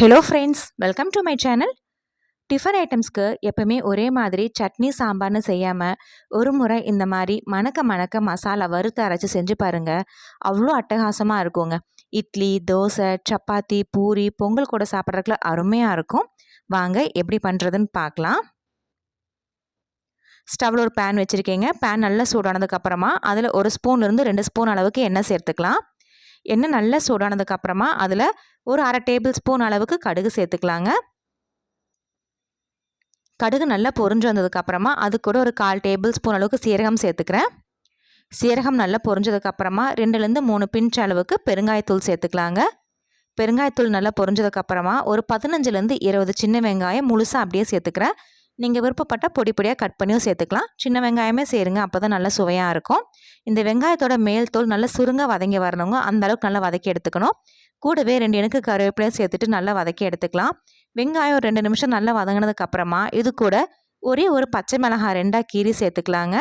Hello friends welcome to my channel tiffin ஐட்டம்ஸ்க்கு எப்பவுமே ஒரே மாதிரி சட்னி சாம்பார்னு செய்யாமல் ஒரு முறை இந்த மாதிரி மணக்க மணக்க மசாலா வறுத்து அரைச்சி செஞ்சு பாருங்கள் அவ்வளோ அட்டகாசமாக இருக்குங்க. இட்லி தோசை சப்பாத்தி பூரி பொங்கல் கூட சாப்பிட்றதுக்குள்ள அருமையாக இருக்கும். வாங்க எப்படி பண்ணுறதுன்னு பார்க்கலாம். ஸ்டவ்வில் ஒரு பேன் வச்சுருக்கீங்க. பேன் நல்லா சூடானதுக்கப்புறமா அதில் ஒரு ஸ்பூன்லேருந்து ரெண்டு ஸ்பூன் அளவுக்கு எண்ணெய் சேர்த்துக்கலாம். எண்ணெய் நல்லா சூடானதுக்கப்புறமா அதில் ஒரு அரை டேபிள் ஸ்பூன் அளவுக்கு கடுகு சேர்த்துக்கலாங்க. கடுகு நல்லா பொறிஞ்சு வந்ததுக்கப்புறமா அது கூட ஒரு கால் டேபிள் ஸ்பூன் அளவுக்கு சீரகம் சேர்த்துக்கிறேன். சீரகம் நல்லா பொறிஞ்சதுக்கப்புறமா ரெண்டுலேருந்து மூணு பிஞ்ச் அளவுக்கு பெருங்காயத்தூள் சேர்த்துக்கலாங்க. பெருங்காயத்தூள் நல்லா பொறிஞ்சதுக்கப்புறமா ஒரு பதினஞ்சுலேருந்து இருபது சின்ன வெங்காயம் முழுசாக அப்படியே சேர்த்துக்கிறேன். நீங்கள் விருப்பப்பட்ட பொடி பொடியாக கட் பண்ணியும் சேர்த்துக்கலாம். சின்ன வெங்காயமே சேருங்க அப்போ தான் நல்லா சுவையாக இருக்கும். இந்த வெங்காயத்தோட மேல் தோல் நல்லா சுருங்க வதங்கி வரணுங்க அந்த அளவுக்கு நல்லா வதக்கி எடுத்துக்கணும். கூடவே ரெண்டு எனக்கு கருவேப்பிலையும் சேர்த்துட்டு நல்லா வதக்கி எடுத்துக்கலாம். வெங்காயம் ரெண்டு நிமிஷம் நல்லா வதங்கினதுக்கு அப்புறமா இது கூட ஒரே ஒரு பச்சை மிளகாய் ரெண்டாக கீரி சேர்த்துக்கலாங்க.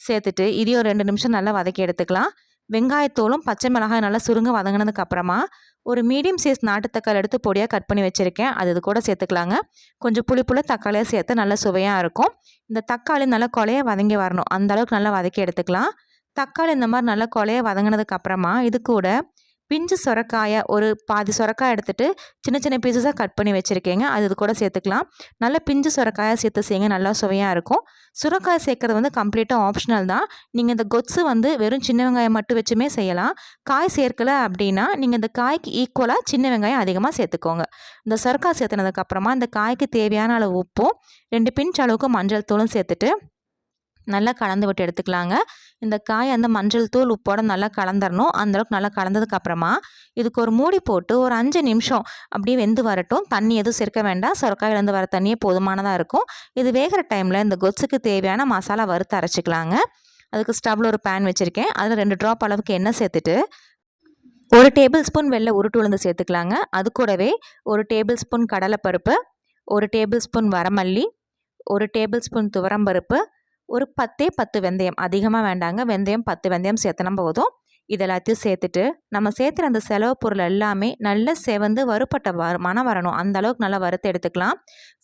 சேர்த்துட்டு இதையும் ரெண்டு நிமிஷம் நல்லா வதக்கி எடுத்துக்கலாம். வெங்காயத்தோலும் பச்சை மிளகாய் நல்லா சுருங்க வதங்கினதுக்கு அப்புறமா ஒரு மீடியம் சைஸ் நாட்டு தக்காளி எடுத்து பொடியாக கட் பண்ணி வச்சுருக்கேன். அது இது கூட சேர்த்துக்கலாங்க. கொஞ்சம் புளிப்புள்ள தக்காளியாக சேர்த்து நல்லா சுவையாக இருக்கும். இந்த தக்காளி நல்லா கொலைய வதங்கி வரணும். அந்த அளவுக்கு நல்லா வதக்கி எடுத்துக்கலாம். தக்காளி இந்த மாதிரி நல்லா கொலைய வதங்கினதுக்கு அப்புறமா இது கூட பிஞ்சு சுரக்காயை ஒரு பாதி சுரக்காய் எடுத்துகிட்டு சின்ன சின்ன பீசஸாக கட் பண்ணி வச்சுருக்கேங்க. அது இது கூட சேர்த்துக்கலாம். நல்ல பிஞ்சு சுரக்காயை சேர்த்து செய்யுங்க. நல்லா சுவையாக இருக்கும். சுரக்காய் சேர்க்குறது வந்து கம்ப்ளீட்டாக ஆப்ஷனல் தான். நீங்கள் இந்த கொத்து வந்து வெறும் சின்ன வெங்காயம் மட்டும் வச்சுமே செய்யலாம். காய் சேர்க்கலை அப்படின்னா நீங்கள் இந்த காய்க்கு ஈக்குவலாக சின்ன வெங்காயம் அதிகமாக சேர்த்துக்கோங்க. இந்த சுரக்காய் சேர்த்துனதுக்கப்புறமா இந்த காய்க்கு தேவையான அளவு உப்பும் ரெண்டு பிஞ்ச் அளவுக்கு மஞ்சள் தூளும் சேர்த்துட்டு நல்லா கலந்து விட்டு எடுத்துக்கலாங்க. இந்த காய் அந்த மஞ்சள் தூள் உப்போட நல்லா கலந்துடணும் அந்தளவுக்கு நல்லா கலந்ததுக்கு அப்புறமா இதுக்கு ஒரு மூடி போட்டு ஒரு அஞ்சு நிமிஷம் அப்படியே வெந்து வரட்டும். தண்ணி எதுவும் சேர்க்க வேண்டாம். சொரக்காயிலேருந்து வர தண்ணியே போதுமானதாக இருக்கும். இது வேகிற டைமில் இந்த கொச்சுக்கு தேவையான மசாலா வறுத்து அரைச்சிக்கலாங்க. அதுக்கு ஸ்டவ்வில் ஒரு பேன் வச்சுருக்கேன். அதில் ரெண்டு ட்ராப் அளவுக்கு எண்ணெய் சேர்த்துட்டு ஒரு டேபிள் ஸ்பூன் வெள்ளை உருட்டு உளுந்து சேர்த்துக்கலாங்க. அது கூடவே ஒரு டேபிள் ஸ்பூன் கடலைப்பருப்பு ஒரு டேபிள் ஸ்பூன் வரமல்லி ஒரு டேபிள் ஸ்பூன் துவரம்பருப்பு ஒரு பத்தே பத்து வெந்தயம். அதிகமாக வேண்டாங்க. வெந்தயம் பத்து வெந்தயம் சேர்த்தனா போதும். இது எல்லாத்தையும் சேர்த்துட்டு நம்ம சேர்த்துற அந்த செலவு பொருள் எல்லாமே நல்லா செவந்து வறுப்பட்ட வ மனம் வரணும். அந்த அளவுக்கு நல்லா வறுத்து எடுத்துக்கலாம்.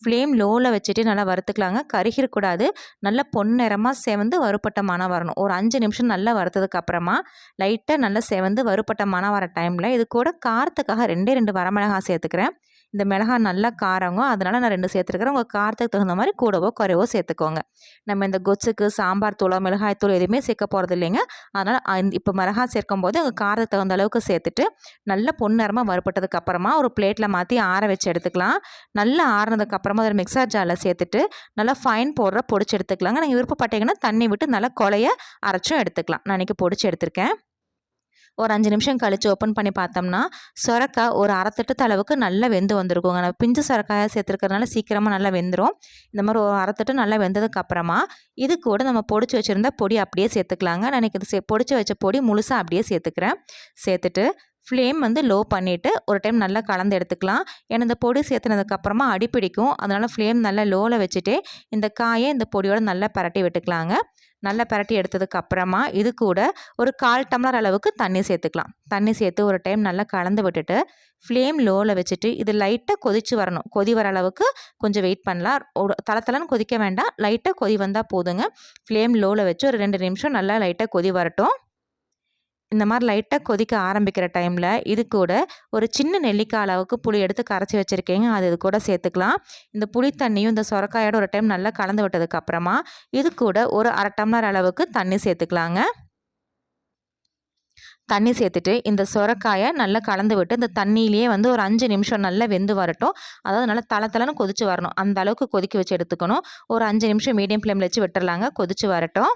ஃப்ளேம் லோவில் வச்சுட்டு நல்லா வறுத்துக்கலாங்க. கருகிடக்கூடாது நல்ல பொன்னிறமாக செவந்து வறுப்பட்ட மனம் வரணும். ஒரு அஞ்சு நிமிஷம் நல்லா வறுத்ததுக்கு அப்புறமா லைட்டாக நல்லா செவந்து வறுப்பட்ட மனம் வர டைமில் இது கூட காரத்துக்காக ரெண்டே ரெண்டு வரமிளகாய் சேர்த்துக்கிறேன். இந்த மிளகா நல்லா காரங்க அதனால் நான் ரெண்டு சேர்த்துருக்குறேன். உங்கள் காரத்துக்கு தகுந்த மாதிரி கூடவோ குறைவோ சேர்த்துக்கோங்க. நம்ம இந்த கொச்சுக்கு சாம்பார் தூளோ மிளகாய் தூள் எதுவுமே சேர்க்க போகிறது இல்லைங்க. அதனால் இப்போ மிளகா சேர்க்கும் போது உங்கள் காரத்துக்கு தகுந்த அளவுக்கு சேர்த்துட்டு நல்லா பொன்னரமாக வறுப்பட்டதுக்கு அப்புறமா ஒரு பிளேட்டில் மாற்றி ஆற வச்சு எடுத்துக்கலாம். நல்லா ஆறுனதுக்கு அப்புறமா அதில் மிக்சர் ஜாரில் சேர்த்துட்டு நல்லா ஃபைன் போடுற பொடிச்சு எடுத்துக்கலாங்க. நீங்கள் விருப்பப்பட்டீங்கன்னா தண்ணி விட்டு நல்லா கொலைய அரைச்சும் எடுத்துக்கலாம். நான் இன்றைக்கி பொடிச்சு எடுத்திருக்கேன். ஒரு அஞ்சு நிமிஷம் கழித்து ஓப்பன் பண்ணி பார்த்தோம்னா சொரக்காய் ஒரு அரைத்தட்டு அளவுக்கு நல்லா வெந்து வந்திருக்குங்க நம்ம பிஞ்சு சொரக்காயை சேர்த்துருக்கறனால சீக்கிரமாக நல்லா வெந்துடும் இந்த மாதிரி ஒரு அரைத்தட்டு நல்லா வெந்ததுக்கு அப்புறமா இது கூட நம்ம பொடிச்சு வச்சுருந்த பொடி அப்படியே சேர்த்துக்கலாங்க. நான் இது சே பொடிச்சு வச்ச பொடி முழுசாக அப்படியே சேர்த்துக்கிறேன். சேர்த்துட்டு ஃப்ளேம் வந்து லோ பண்ணிவிட்டு ஒரு டைம் நல்லா கலந்து எடுத்துக்கலாம். ஏன்னா இந்த பொடி சேர்த்துனதுக்கப்புறமா அடிப்பிடிக்கும் அதனால் ஃப்ளேம் நல்லா லோவில் வச்சுட்டு இந்த காயை இந்த பொடியோடு நல்லா பரட்டி விட்டுக்கலாங்க. நல்லா பரட்டி எடுத்ததுக்கு அப்புறமா இது கூட ஒரு கால் டம்ளர் அளவுக்கு தண்ணி சேர்த்துக்கலாம். தண்ணி சேர்த்து ஒரு டைம் நல்லா கலந்து விட்டுட்டு ஃப்ளேம் லோவில் வச்சுட்டு இது லைட்டாக கொதித்து வரணும். கொதி வர அளவுக்கு கொஞ்சம் வெயிட் பண்ணலாம். ஒரு தளத்தலன்னு கொதிக்க வேண்டாம். லைட்டாக கொதி வந்தால் போதுங்க. ஃப்ளேம் லோவில் வச்சு ஒரு ரெண்டு நிமிஷம் நல்லா லைட்டாக கொதி வரட்டும். இந்த மாதிரி லைட்டாக கொதிக்க ஆரம்பிக்கிற டைமில் இது கூட ஒரு சின்ன நெல்லிக்காய் அளவுக்கு புளி எடுத்து கரைச்சி வச்சுருக்கீங்க. அது இது கூட சேர்த்துக்கலாம். இந்த புளி தண்ணியும் இந்த சொரக்காயோட ஒரு டைம் நல்லா கலந்து விட்டதுக்கப்புறமா இது கூட ஒரு அரை டம்ளர் அளவுக்கு தண்ணி சேர்த்துக்கலாங்க. தண்ணி சேர்த்துட்டு இந்த சுரக்காயை நல்லா கலந்து விட்டு இந்த தண்ணியிலேயே வந்து ஒரு அஞ்சு நிமிஷம் நல்லா வெந்து வரட்டும். அதாவது நல்லா தள தளன்னு கொதிச்சு வரணும். அந்த அளவுக்கு கொதிக்க வச்சு எடுத்துக்கணும். ஒரு அஞ்சு நிமிஷம் மீடியம் ஃப்ளேமில் வச்சு விட்டுறலாங்க. கொதிச்சு வரட்டும்.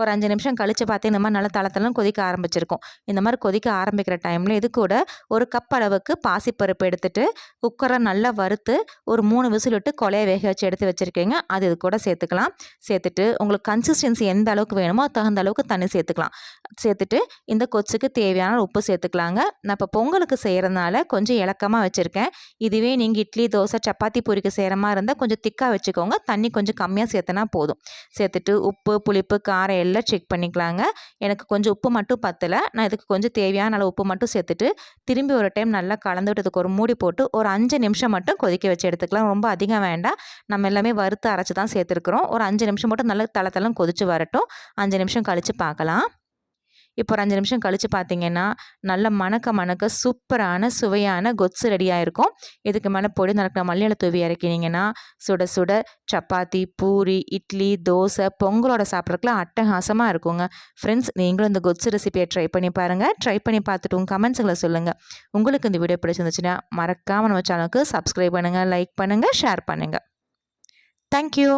ஒரு அஞ்சு நிமிஷம் கழித்து பார்த்து இந்த மாதிரி நல்லா தளத்தலாம் கொதிக்க ஆரம்பிச்சிருக்கும். இந்த மாதிரி கொதிக்க ஆரம்பிக்கிற டைமில் இது கூட ஒரு கப் அளவுக்கு பாசிப்பருப்பு எடுத்துகிட்டு குக்கரை நல்லா வறுத்து ஒரு மூணு விசில் விட்டு கொலையை வேக வச்சு எடுத்து வச்சுருக்கீங்க. அது இது கூட சேர்த்துக்கலாம். சேர்த்துட்டு உங்களுக்கு கன்சிஸ்டன்சி எந்த அளவுக்கு வேணுமோ தகுந்த அளவுக்கு தண்ணி சேர்த்துக்கலாம். சேர்த்துட்டு இந்த கொச்சுக்கு தேவையான உப்பு சேர்த்துக்கலாங்க. நான் இப்போ பொங்கலுக்கு செய்கிறதுனால கொஞ்சம் இலக்கமாக வச்சுருக்கேன். இதுவே நீங்கள் இட்லி தோசை சப்பாத்தி பூரிக்கு செய்கிற மாதிரி இருந்தால் கொஞ்சம் திக்காக வச்சுக்கோங்க. தண்ணி கொஞ்சம் கம்மியாக சேர்த்தனா போதும். சேர்த்துட்டு உப்பு புளிப்பு காரம் ஸ்மெல்லை செக் பண்ணிக்கலாங்க. எனக்கு கொஞ்சம் உப்பு மட்டும் பத்தலை. நான் இதுக்கு கொஞ்சம் தேவையான அளவு உப்பு மட்டும் சேர்த்துட்டு திரும்பி ஒரு டைம் நல்லா கலந்து விட்டதுக்கு ஒரு மூடி போட்டு ஒரு அஞ்சு நிமிஷம் மட்டும் கொதிக்க வச்சு எடுத்துக்கலாம். ரொம்ப அதிகம் வேண்டாம். நம்ம எல்லாமே வறுத்து அரைச்சி தான் சேர்த்துருக்குறோம். ஒரு அஞ்சு நிமிஷம் மட்டும் நல்லா தளத்தளம் தலம் கொதிச்சு வரட்டும். அஞ்சு நிமிஷம் கழித்து பார்க்கலாம். இப்போ ஒரு அஞ்சு நிமிஷம் கழித்து பார்த்தீங்கன்னா நல்ல மணக்க மணக்க சூப்பரான சுவையான கொத்து ரெடியாக இருக்கும் இதுக்கு மேலே பொடி நடக்கிற மல்லியில தூவி இறக்கினீங்கன்னா சுட சுட சப்பாத்தி பூரி இட்லி தோசை பொங்கலோட சாப்பிட்றதுக்குலாம் அட்டகாசமாக இருக்குங்க. ஃப்ரெண்ட்ஸ் நீங்களும் இந்த கொத்து ரெசிபியை ட்ரை பண்ணி பாருங்கள் ட்ரை பண்ணி பார்த்துட்டு உங்கள் கமெண்ட்ஸுங்களை சொல்லுங்கள் உங்களுக்கு இந்த வீடியோ பிடிச்சிருந்துச்சுன்னா மறக்காமல் நம்ம சேனலுக்கு சப்ஸ்கிரைப் பண்ணுங்கள் லைக் பண்ணுங்கள் ஷேர் பண்ணுங்கள் தேங்க்யூ